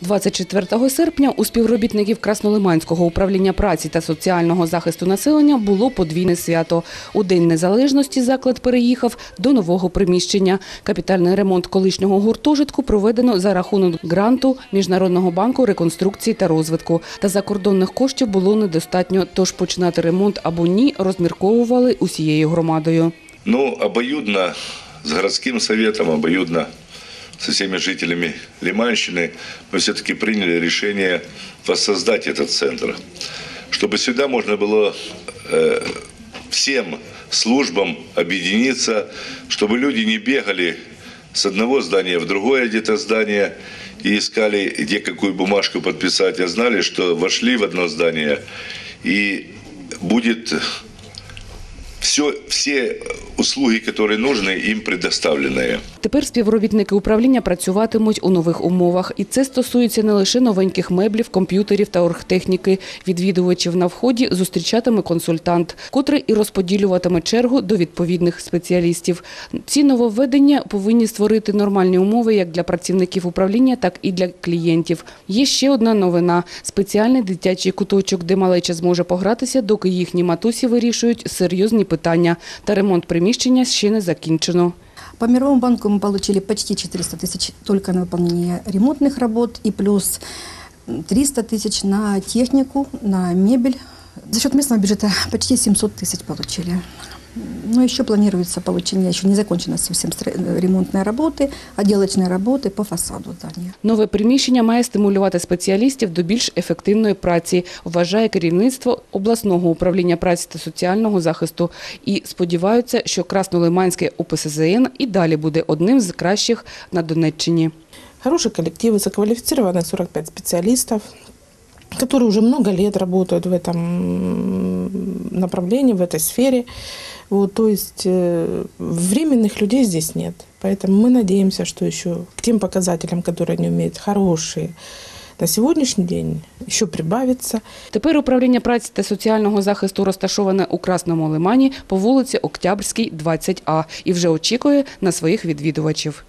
24 серпня у співробітників Краснолиманського управління праці та соціального захисту населення було подвійне свято. У День Незалежності заклад переїхав до нового приміщення. Капітальний ремонт колишнього гуртожитку проведено за рахунок гранту Міжнародного банку реконструкції та розвитку. Та закордонних коштів було недостатньо, тож починати ремонт або ні розмірковували усією громадою. Ну, обоюдно с городским советом, обоюдно со всеми жителями Лиманщины мы все-таки приняли решение воссоздать этот центр, чтобы сюда можно было э, всем службам объединиться, чтобы люди не бегали с одного здания в другое где-то здание и искали, где какую бумажку подписать, а знали, что вошли в одно здание и будет все, все услуги, которые нужны, им предоставлены. Тепер співробітники управління працюватимуть у нових умовах. І це стосується не лише новеньких меблів, комп'ютерів та оргтехніки. Відвідувачів на вході зустрічатиме консультант, котрий і розподілюватиме чергу до відповідних спеціалістів. Ці нововведення повинні створити нормальні умови як для працівників управління, так і для клієнтів. Є ще одна новина – спеціальний дитячий куточок, де малеча зможе погратися, доки їхні матусі вирішують серйозні питання. Та ремонт приміщення ще не закінчено. По Мировому банку мы получили почти 400 тысяч только на выполнение ремонтных работ и плюс 300 тысяч на технику, на мебель. За счет местного бюджета почти 700 тысяч получили. Но еще планируется получение, еще не закончено совсем стро- ремонтные работы, отделочные работы по фасаду здания. Нове приміщення має стимулювати спеціалістів до більш ефективної праці, вважає керівництво обласного управління праці та соціального захисту. І сподіваються, що Краснолиманське УПСЗН і далі буде одним з кращих на Донеччині. Хороший коллектив, заквалифицированные 45 специалистов, которые уже много лет работают в этом м, направлении, в этой сфере. Вот, то есть э, временных людей здесь нет. Поэтому мы надеемся, что еще к тем показателям, которые они умеют, хорошие, на сегодняшний день еще прибавится. Тепер управління праці та соціального захисту розташоване у Красному Лимані по вулиці Октябрській, 20А і вже очікує на своїх відвідувачів.